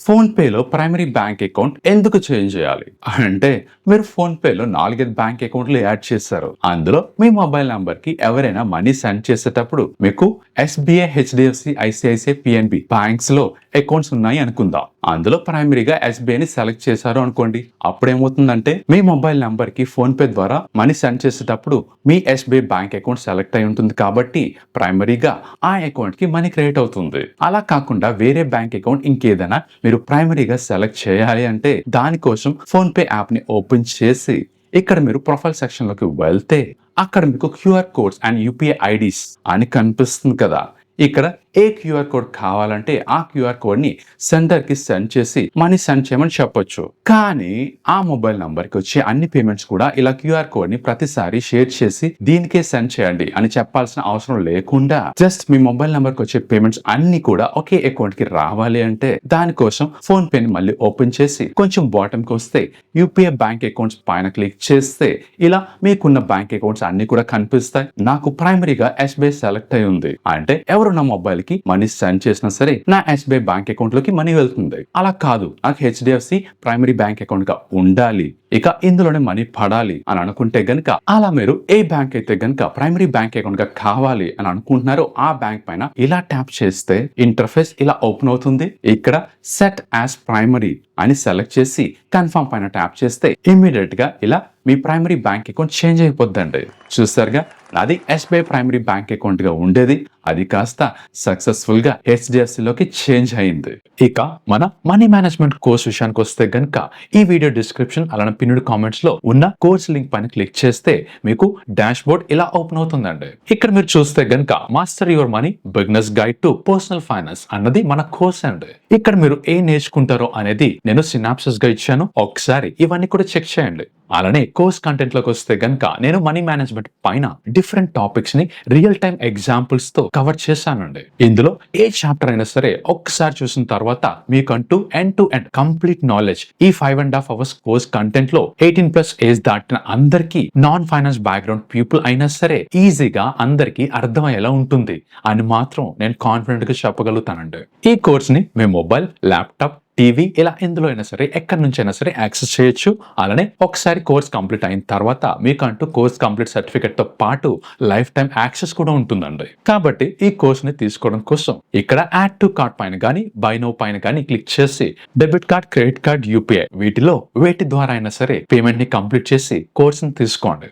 Phone పేలో primary bank account ఎందుకు change చేయాలి? అంటే మీరు ఫోన్ పేలో నాలుగైదు బ్యాంక్ అకౌంట్లు యాడ్ చేస్తారు. అందులో మీ మొబైల్ నంబర్కి ఎవరైనా మనీ సెండ్ చేసేటప్పుడు మీకు ఎస్బీఐ హెచ్డిఎఫ్సి ఐసిఐసిఐ పిఎన్బి బ్యాంక్స్లో అకౌంట్స్ ఉన్నాయి అనుకుందాం. అందులో ప్రైమరీగా ఎస్బీఐని సెలెక్ట్ చేశారు అనుకోండి. అప్పుడు ఏమవుతుందంటే మీ మొబైల్ నంబర్కి ఫోన్ పే ద్వారా మనీ సెండ్ చేసేటప్పుడు మీ ఎస్బీఐ బ్యాంక్ అకౌంట్ సెలెక్ట్ అయి ఉంటుంది కాబట్టి ప్రైమరీగా ఆ అకౌంట్కి మనీ క్రియేట్ అవుతుంది. అలా కాకుండా వేరే బ్యాంక్ అకౌంట్ ఇంకేదైనా మీరు ప్రైమరీగా సెలెక్ట్ చేయాలి అంటే దానికోసం ఫోన్ పే యాప్ని ఓపెన్ చేసి ఇక్కడ మీరు ప్రొఫైల్ సెక్షన్లోకి వెళ్తే అక్కడ మీకు QR codes and UPI IDs అని కనిపిస్తుంది కదా. ఇక్కడ ఏ క్యూఆర్ కోడ్ కావాలంటే ఆ క్యూఆర్ కోడ్ని సెండర్కి సెండ్ చేసి మనీ సెండ్ చేయమని చెప్పొచ్చు. కానీ ఆ మొబైల్ నంబర్కి వచ్చే అన్ని పేమెంట్స్ కూడా ఇలా క్యూఆర్ కోడ్ని ప్రతిసారి షేర్ చేసి దీనికే సెండ్ చేయండి అని చెప్పాల్సిన అవసరం లేకుండా జస్ట్ మీ మొబైల్ నంబర్కి వచ్చే పేమెంట్స్ అన్ని కూడా ఒకే అకౌంట్కి రావాలి అంటే దానికోసం ఫోన్ పే ని మళ్ళీ ఓపెన్ చేసి కొంచెం బాటమ్కి వస్తే యూపీఐ బ్యాంక్ అకౌంట్స్ పైన క్లిక్ చేస్తే ఇలా మీకున్న బ్యాంక్ అకౌంట్స్ అన్ని కూడా కనిపిస్తాయి. నాకు ప్రైమరీగా ఎస్బీఐ సెలెక్ట్ అయి ఉంది. అంటే ఎవరు నా మొబైల్కి మనీ సెండ్ చేసినా సరే నా ఎస్బీఐ బ్యాంక్ అకౌంట్లోకి మనీ వెళ్తుంది. అలా కాదు. నాకు హెచ్డిఎఫ్సి ప్రైమరీ బ్యాంక్ అకౌంట్గా ఉండాలి. ఇక ఇందులోనే మనీ పడాలి అని అనుకుంటే గనుక అలా మీరు ఏ బ్యాంక్ అయితే గనుక ప్రైమరీ బ్యాంక్ అకౌంట్గా కావాలి అని అనుకుంటున్నారో ఆ బ్యాంక్ పైన ఇలా ట్యాప్ చేస్తే ఇంటర్ఫేస్ ఇలా ఓపెన్ అవుతుంది. ఇక్కడ సెట్ యాజ్ ప్రైమరీ అని సెలెక్ట్ చేసి కన్ఫర్మ్ పైన ట్యాప్ చేస్తే ఇమ్మీడియట్గా ఇలా మీ ప్రైమరీ బ్యాంక్ అకౌంట్ చేంజ్ అయిపోద్దండి. చూసారుగా? అది ఎస్బీఐ ప్రైమరీ బ్యాంక్ అకౌంట్గా ఉండేది. అది కాస్త సక్సెస్ఫుల్గా హెచ్డిఎఫ్సి లోకి చేంజ్ అయింది. ఇక మన మనీ మేనేజ్మెంట్ కోర్స్ విషయానికి వస్తే గనుక ఈ వీడియో డిస్క్రిప్షన్ అలానే పిన్నుడు కామెంట్స్లో ఉన్న కోర్స్ లింక్ పైన క్లిక్ చేస్తే మీకు డాష్ బోర్డ్ ఇలా ఓపెన్ అవుతుందండి. ఇక్కడ మీరు చూస్తే గనుక master your money business guide to personal finance అన్నది మన కోర్స్ అండి. ఇక్కడ మీరు ఏం నేర్చుకుంటారో అనేది నేను సినాప్సిస్గా ఇచ్చాను. ఒకసారి ఇవన్నీ కూడా చెక్ చేయండి. అలానే కోర్స్ కంటెంట్లోకి వస్తే గనుక నేను మనీ మేనేజ్మెంట్ పైన డిఫరెంట్ టాపిక్స్ని రియల్ టైమ్ ఎగ్జాంపుల్స్తో కవర్ చేశానండి. ఇందులో ఏ చాప్టర్ అయినా సరే ఒక్కసారి చూసిన తర్వాత మీకంటూ end to end complete knowledge ఈ five and half hours course కంటెంట్లో eighteen plus age దాటిన అందరికీ నాన్ ఫైనాన్స్ బ్యాక్గ్రౌండ్ పీపుల్ అయినా సరే ఈజీగా అందరికీ అర్థమయ్యేలా ఉంటుంది అని మాత్రం నేను కాన్ఫిడెంట్గా చెప్పగలుగుతానండి. ఈ కోర్స్ని మీ మొబైల్ ల్యాప్టాప్ టీవీ ఇలా ఎందులో అయినా సరే ఎక్కడి నుంచి అయినా సరే యాక్సెస్ చేయొచ్చు. అలానే ఒకసారి కోర్స్ కంప్లీట్ అయిన తర్వాత మీకంటూ కోర్స్ కంప్లీట్ సర్టిఫికేట్తో పాటు లైఫ్ టైం యాక్సెస్ కూడా ఉంటుందండి. కాబట్టి ఈ కోర్స్ని తీసుకోవడం కోసం ఇక్కడ యాడ్ టు కార్డ్ పైన కానీ బైనో పైన కానీ క్లిక్ చేసి debit card credit card UPI వీటిలో వేటి ద్వారా అయినా సరే పేమెంట్ని కంప్లీట్ చేసి కోర్స్ని తీసుకోండి.